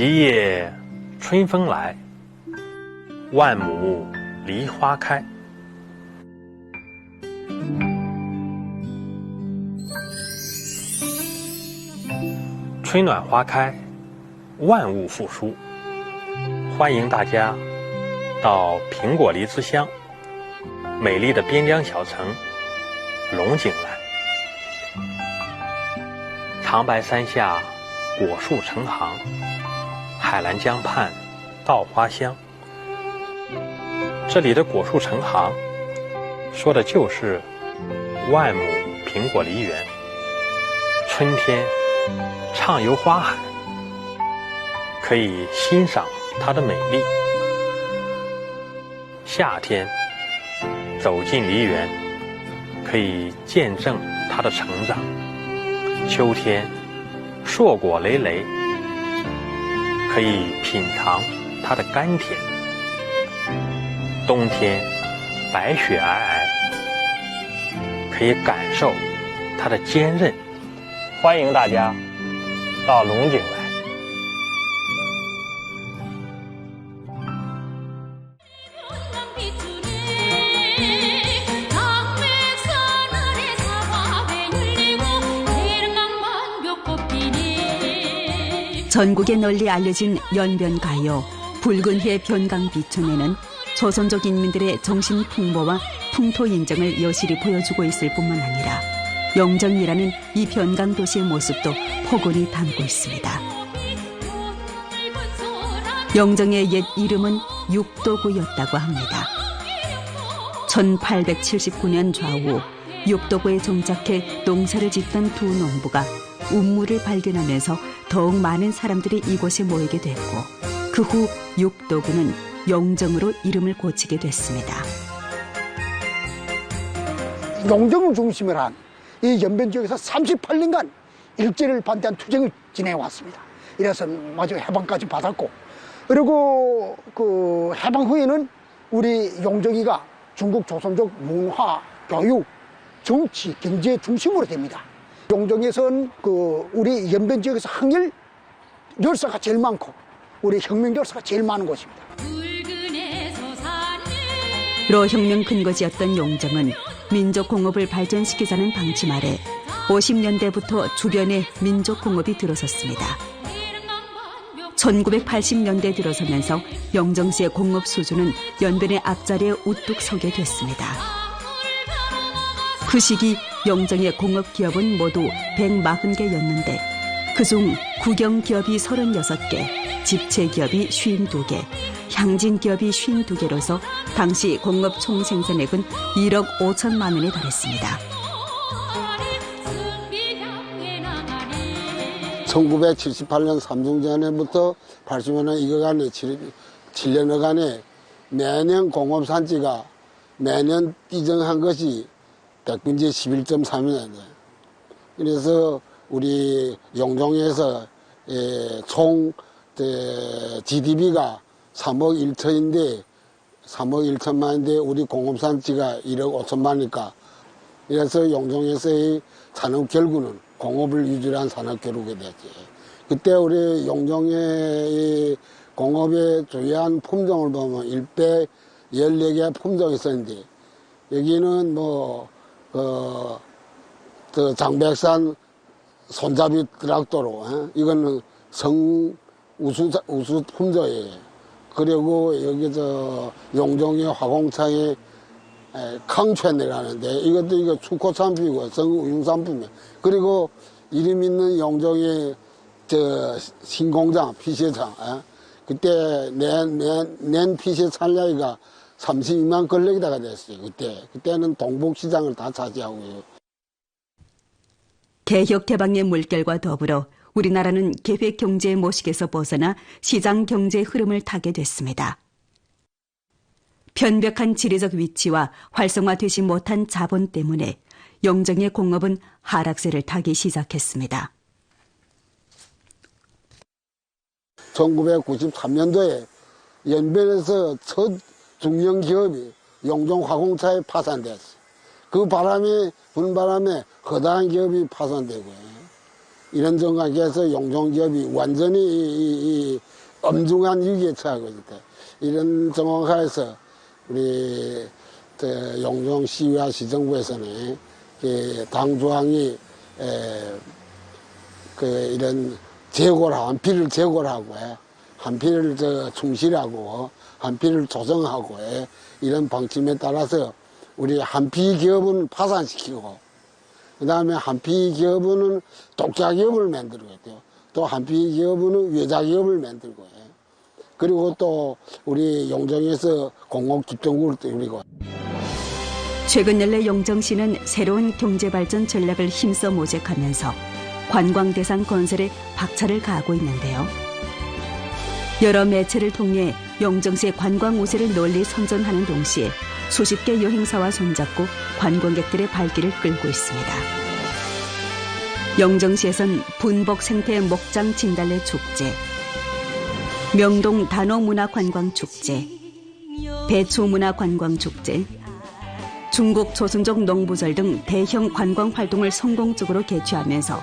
一夜春风来，万亩梨花开。春暖花开，万物复苏。欢迎大家到苹果梨之乡、美丽的边疆小城龙井来。长白山下果树成行，海南江畔稻花香。这里的果树成行，说的就是万亩苹果梨园。春天畅游花海，可以欣赏它的美丽；夏天走进梨园，可以见证它的成长。秋天，硕果累累，可以品尝它的甘甜；冬天，白雪皑皑，可以感受它的坚韧。欢迎大家到龙井来。 전국에 널리 알려진 연변가요 붉은 해 변강 비촌에는 조선족 인민들의 정신 풍모와 풍토 인정을 여실히 보여주고 있을 뿐만 아니라 영정이라는 이 변강 도시의 모습도 포근히 담고 있습니다. 영정의 옛 이름은 육도구였다고 합니다. 1879년 좌우 육도구에 정착해 농사를 짓던 두 농부가 운물을 발견하면서 더욱 많은 사람들이 이곳에 모이게 됐고 그후 육도구는 영정으로 이름을 고치게 됐습니다. 농정을 중심으로 한 이 연변 지역에서 38년간 일제를 반대한 투쟁을 진행해 왔습니다. 이래서 마저 해방까지 받았고 그리고 그 해방 후에는 우리 용정이가 중국 조선족 문화, 교육, 정치, 경제 중심으로 됩니다. 용정에서는 그 우리 연변 지역에서 항일 열사가 제일 많고 우리 혁명 열사가 제일 많은 곳입니다. 로 혁명 근거지였던 용정은 민족 공업을 발전시키자는 방침 아래 50년대부터 주변에 민족 공업이 들어섰습니다. 1980년대 들어서면서 영정시의 공업 수준은 연변의 앞자리에 우뚝 서게 됐습니다. 그 시기 영정의 공업 기업은 모두 140개였는데 그중 국영 기업이 36개, 집체 기업이 52개, 향진 기업이 52개로서 당시 공업 총 생산액은 1억 5천만 원에 달했습니다. 1978년 삼중전에부터 80년 이거간에 7년간에 매년 공업 산지가 매년 뛰정한 것이 백분지 11.3이냐. 그래서 우리 용종에서 예, 총 GDP가 3억 1천인데 3억 1천만인데 우리 공업산지가 1억 5천만이니까 그래서 용종에서의 산업 결구는 공업을 유지한 산업 결국이 됐지. 그때 우리 용종의 공업의 주요한 품종을 보면 일배 14개 품종이 있었는데 여기는 뭐, 그, 그 장백산 손잡이 트락도로, 에? 이거는 성 우수, 우수 품종이에요. 그리고 여기 저 용종의 화공창에 강촌이라는데 이것도 이거 축호산품이고 성우융산품이에요. 그리고 이름 있는 용종의 저 신공장 피시장 에? 그때 낸, 낸, 낸 피시 산량이가 32만 걸레기다가 됐어요. 그때 그때는 동북시장을 다 차지하고요. 개혁 개방의 물결과 더불어 우리나라는 계획 경제의 모식에서 벗어나 시장 경제의 흐름을 타게 됐습니다. 편벽한 지리적 위치와 활성화되지 못한 자본 때문에 영정의 공업은 하락세를 타기 시작했습니다. 1993년도에 연변에서 첫 중형 기업이 용종 화공차에 파산됐어요. 그 바람에, 불 바람에 허다한 기업이 파산되고요. 이런 정각에서 용종기업이 완전히 이, 이, 이 엄중한 위기에 처하고 있다. 이런 정황하에서 우리 저 용종 시위와 시정부에서는 그 당조항이 에, 그 이런 재고를 한피를 재고를 하고 해. 한피를 저 충실하고 한피를 조정하고 해. 이런 방침에 따라서 우리 한피 기업은 파산시키고 그 다음에 한피 기업은 독자 기업을 만들고 있대요. 또 한피 기업은 외자 기업을 만들고 해. 그리고 또 우리 용정에서 공공 집정국을 뚫리고 최근 연래 영정시는 새로운 경제 발전 전략을 힘써 모색하면서 관광 대상 건설에 박차를 가하고 있는데요. 여러 매체를 통해 영정시의 관광 우세를 널리 선전하는 동시에 수십 개 여행사와 손잡고 관광객들의 발길을 끌고 있습니다. 영정시에선 분복 생태 목장 진달래 축제, 명동 단어문화관광축제, 배추문화관광축제, 중국 조선족 농부절 등 대형 관광 활동을 성공적으로 개최하면서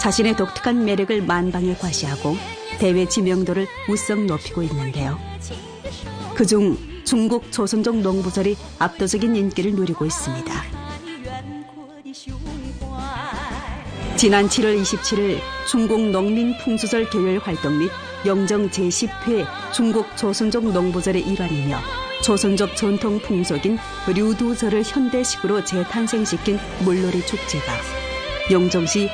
자신의 독특한 매력을 만방에 과시하고 대외 지명도를 우성 높이고 있는데요. 그중 중국 조선족 농부절이 압도적인 인기를 누리고 있습니다. 지난 7월 27일 중국 농민 풍수절 교열 활동 및 영정 제10회 중국 조선족 농부절의 일환이며 조선족 전통 풍속인 류두절을 현대식으로 재탄생시킨 물놀이 축제가 영정시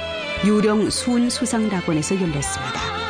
유령 수은 수상락원에서 열렸습니다.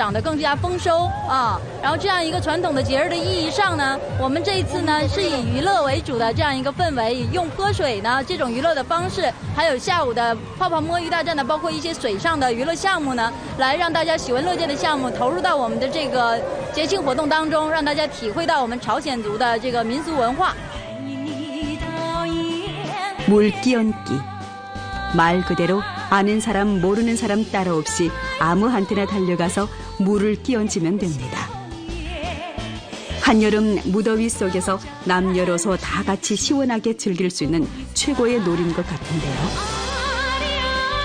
长得更加丰收啊，然后这样一个传统的节日的意义上呢，我们这一次呢是以娱乐为主的这样一个氛围，以用泼水呢这种娱乐的方式，还有下午的泡泡摸鱼大战的，包括一些水上的娱乐项目呢，来让大家喜闻乐见的项目投入到我们的这个节庆活动当中，让大家体会到我们朝鲜族的这个民俗文化。 물 끼얹기. 말 그대로 아는 사람 모르는 사람 따로 없이 아무한테나 달려가서 물을 끼얹으면 됩니다. 한여름 무더위 속에서 남녀로서 다 같이 시원하게 즐길 수 있는 최고의 놀인 것 같은데요.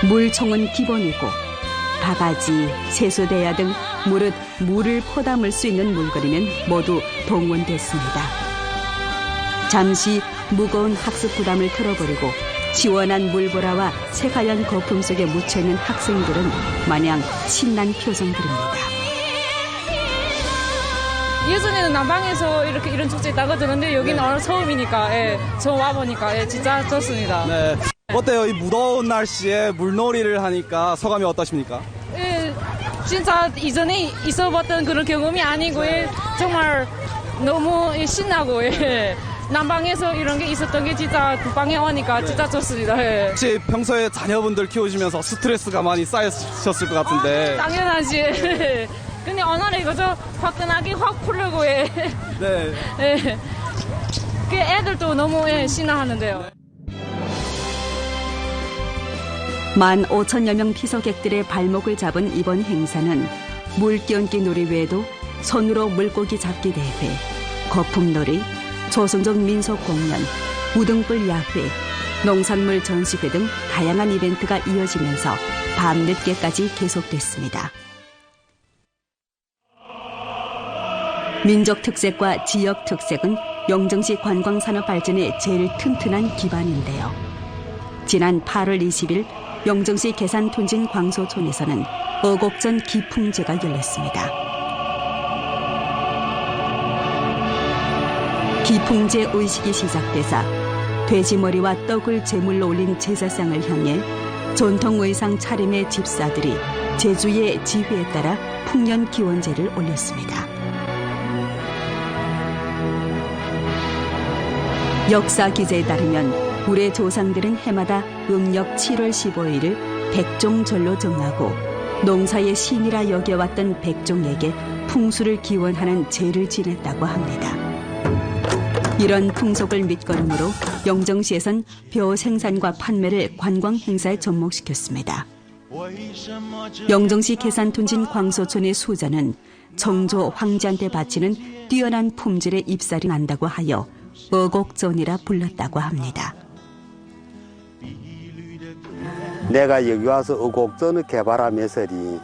물총은 기본이고 바가지, 세수대야 등 무릇 물을 퍼담을 수 있는 물건이면 모두 동원됐습니다. 잠시 무거운 학습 부담을 털어버리고 시원한 물보라와 새하얀 거품 속에 묻혀있는 학생들은 마냥 신난 표정 들입니다. 예전에는 남방에서 이렇게 이런 축제 있다고 들었는데 여기는 오늘 처음이니까 예, 처음 와보니까 예, 진짜 좋습니다. 네. 어때요? 이 무더운 날씨에 물놀이를 하니까 소감이 어떠십니까? 예, 진짜 이전에 있어봤던 그런 경험이 아니고 예, 정말 너무 예, 신나고 예. 남방에서 이런 게 있었던 게 진짜 국방에 오니까 진짜 좋습니다. 예. 혹시 평소에 자녀분들 키우시면서 스트레스가 많이 쌓이셨을 것 같은데. 당연하지. 예. 근데 오늘 이거 저 화끈하게 확 풀려고 예. 네. 예. 그 애들도 너무 예, 신나하는데요. 만 5천여 명 피서객들의 발목을 잡은 이번 행사는 물기얹기 놀이 외에도 손으로 물고기 잡기 대회, 거품놀이, 조선족 민속 공연, 우등불 야회, 농산물 전시회 등 다양한 이벤트가 이어지면서 밤늦게까지 계속됐습니다. 민족 특색과 지역 특색은 영정시 관광산업 발전의 제일 튼튼한 기반인데요. 지난 8월 20일 영정시 계산 톤진 광소촌에서는 어곡전 기풍제가 열렸습니다. 기풍제 의식이 시작되자 돼지머리와 떡을 제물로 올린 제사상을 향해 전통 의상 차림의 집사들이 제주의 지휘에 따라 풍년 기원제를 올렸습니다. 역사 기재에 따르면 우리 조상들은 해마다 음력 7월 15일을 백종절로 정하고 농사의 신이라 여겨왔던 백종에게 풍수를 기원하는 제를 지냈다고 합니다. 이런 풍속을 밑거름으로 영정시에선 벼 생산과 판매를 관광 행사에 접목시켰습니다. 영정시 계산톤진 광소촌의 수자는 청조 황제한테 바치는 뛰어난 품질의 입살이 난다고 하여 어곡전이라 불렀다고 합니다. 내가 여기 와서 어곡전을 개발하면서리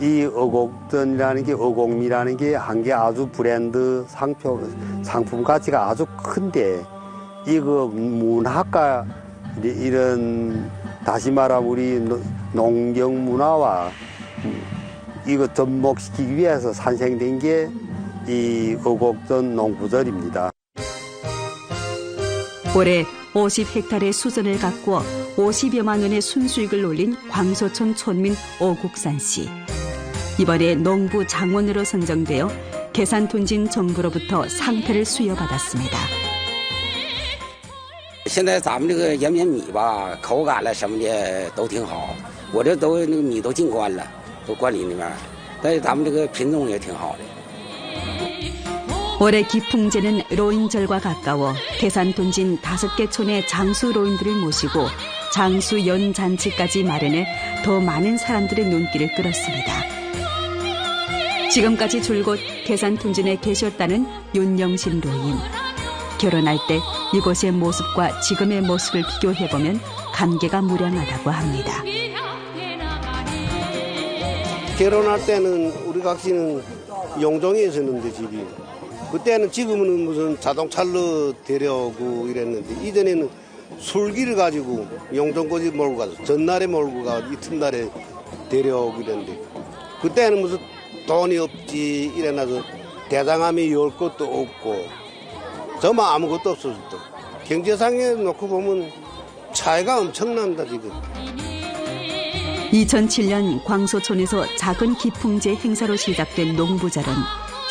이 어곡전이라는 게 어곡미라는 게 한 게 아주 브랜드 상표 상품 가치가 아주 큰데 이거 문학과 이- 이런 다시 말하면 우리 노- 농경 문화와 이거 접목시키기 위해서 산생된 게 이 어곡전 농부절입니다. 올해 50헥타르의 수전을 가꾸어 50여만 원의 순수익을 올린 광소촌 촌민 오국산 씨. 이번에 농부 장원으로 선정되어 계산톤진 정부로부터 상패를 수여받았습니다. 现在咱们这个延绵米吧，口感了什么的都挺好。我这都那个米都进关了，都关里那边儿，但是咱们这个品种也挺好的。 올해 기풍제는 로인절과 가까워 계산돈진 다섯 개 촌의 장수 로인들을 모시고 장수 연잔치까지 마련해 더 많은 사람들의 눈길을 끌었습니다. 지금까지 줄곧 계산돈진에 계셨다는 윤영신 로인. 결혼할 때 이곳의 모습과 지금의 모습을 비교해보면 감개가 무량하다고 합니다. 결혼할 때는 우리 각시는 용종에 있었는데 집이 그때는 지금은 무슨 자동차로 데려오고 이랬는데 이전에는 술기를 가지고 용종까지 몰고 가서 전날에 몰고 가 이튿날에 데려오고 이랬는데 그때는 무슨 돈이 없지 이래놔서 대장암이 열 것도 없고 저만 아무것도 없었어 경제상에 놓고 보면 차이가 엄청납니다 지금. 2007년 광소촌에서 작은 기풍제 행사로 시작된 농부절은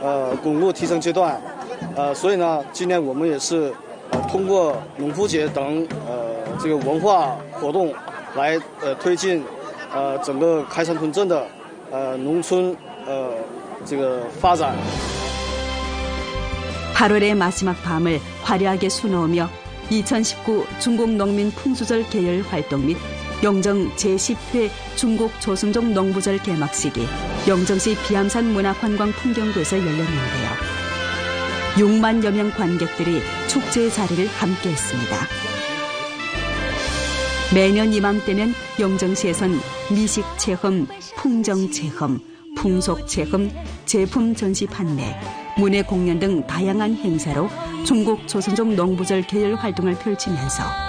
呃巩固提升阶段。呃，所以呢，今年我们也是呃通过农夫节等呃这个文化活动来呃推进呃整个开山屯镇的呃农村呃这个发展。 8월의 마지막 밤을 화려하게 수놓으며 2019 중국 농민 풍수절 계열 활동 및 영정 제10회 중국 조선족 농부절 개막식이 영정시 비암산 문화관광 풍경구에서 열렸는데요. 6만여 명 관객들이 축제의 자리를 함께했습니다. 매년 이맘때는 영정시에선 미식 체험, 풍정 체험, 풍속 체험, 제품 전시 판매, 문예 공연 등 다양한 행사로 중국 조선족 농부절 계열 활동을 펼치면서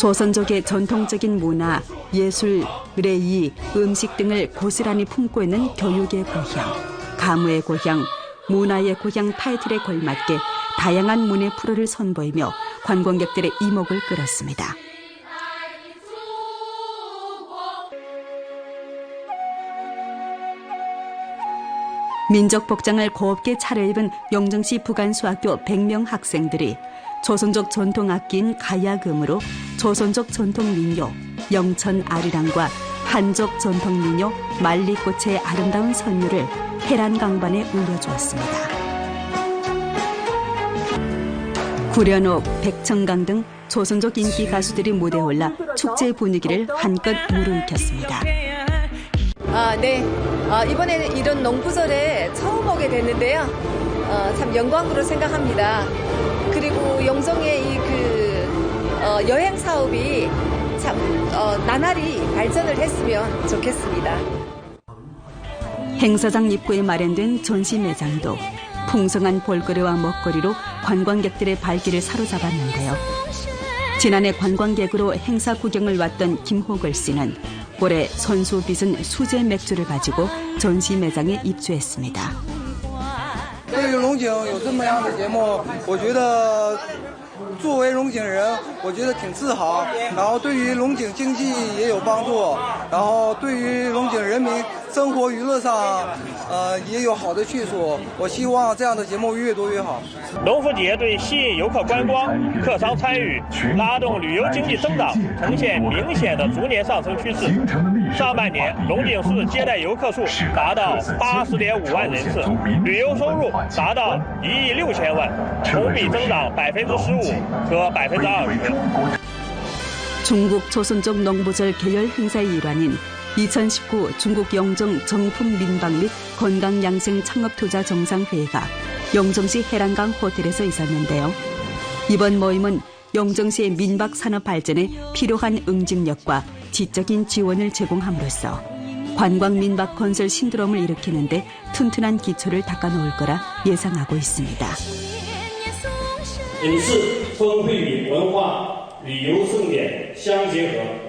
조선족의 전통적인 문화, 예술, 의례, 음식 등을 고스란히 품고 있는 교육의 고향, 가무의 고향, 문화의 고향 타이틀에 걸맞게 다양한 문예 프로를 선보이며 관광객들의 이목을 끌었습니다. 민족 복장을 곱게 차려입은 영정시 부간수학교 100명 학생들이 조선족 전통 악기인 가야금으로 조선족 전통 민요 영천 아리랑과 한족 전통 민요 말리꽃의 아름다운 선율을 해란 강반에 울려주었습니다. 구련옥, 백청강 등 조선족 인기 가수들이 무대에 올라 축제 분위기를 한껏 무르익혔습니다. 아, 네. 아, 이번에는 이런 농부절에 처음 오게 됐는데요. 어, 참 영광으로 생각합니다. 그리고 영종의 이 그 여행 사업이 참 어, 나날이 발전을 했으면 좋겠습니다. 행사장 입구에 마련된 전시 매장도 풍성한 볼거리와 먹거리로 관광객들의 발길을 사로잡았는데요. 지난해 관광객으로 행사 구경을 왔던 김호걸 씨는 올해 선수 빚은 수제 맥주를 가지고 전시 매장에 입주했습니다. 于龙井有这么样的节目，我觉得作为龙井人，我觉得挺自豪。然后对于龙井经济也有帮助，然后对于龙井人民生活娱乐上，呃也有好的去处。我希望这样的节目越多越好。龙福节对吸引游客观光、客商参与、拉动旅游经济增长呈现明显的逐年上升趋势。上半年，龙井市接待游客数达到八十点五万人次，旅游收入达到一亿六千万，同比增长百分之十五和百分之二十。 중국 조선족 농부절 계열 행사의 일환인 2019 중국 영정 정품 민박 및 건강 양생 창업 투자 정상회의가 영정시 해란강 호텔에서 있었는데요. 이번 모임은 영정시의 민박 산업 발전에 필요한 응집력과 지적인 지원을 제공함으로써 관광 민박 건설 신드롬을 일으키는데 튼튼한 기초를 닦아놓을 거라 예상하고 있습니다. 本次风会与文化旅游盛典相结合，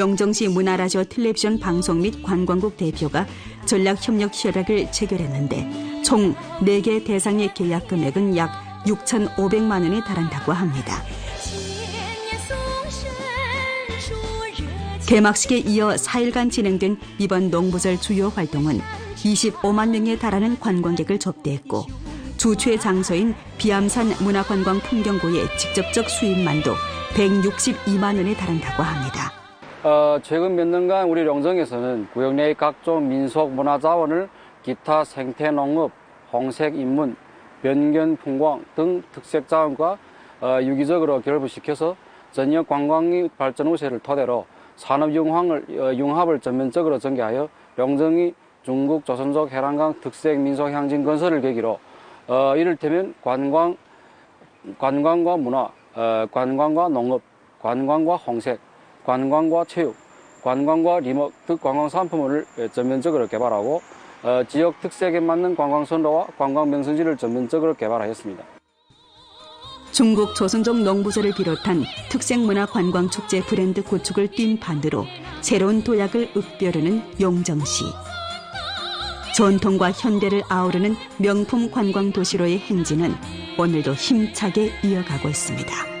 영정시 문화라디오 텔레비전 방송 및 관광국 대표가 전략협력 협약을 체결했는데 총 4개 대상의 계약 금액은 약 6,500만 원에 달한다고 합니다. 개막식에 이어 4일간 진행된 이번 농부절 주요 활동은 25만 명에 달하는 관광객을 접대했고 주최 장소인 비암산 문화관광 풍경구의 직접적 수입만도 162만 원에 달한다고 합니다. 어, 최근 몇 년간 우리 영정에서는 구역 내의 각종 민속 문화 자원을 기타 생태 농업, 홍색 인문, 변견 풍광 등 특색 자원과 어, 유기적으로 결부시켜서 전역 관광 발전 우세를 토대로 산업 융합을, 어, 융합을 전면적으로 전개하여 영정이 중국 조선족 해란강 특색 민속 향진 건설을 계기로 어, 이를테면 관광, 관광과 문화, 어, 관광과 농업, 관광과 홍색, 관광과 체육, 관광과 등 관광 상품을 전면적으로 개발하고 어, 지역 특색에 맞는 관광 선로와 관광 명승지를 전면적으로 개발하였습니다. 중국 조선족 농부절을 비롯한 특색문화 관광 축제 브랜드 구축을 띈 반대로 새로운 도약을 읊벼르는 용정시. 전통과 현대를 아우르는 명품 관광 도시로의 행진은 오늘도 힘차게 이어가고 있습니다.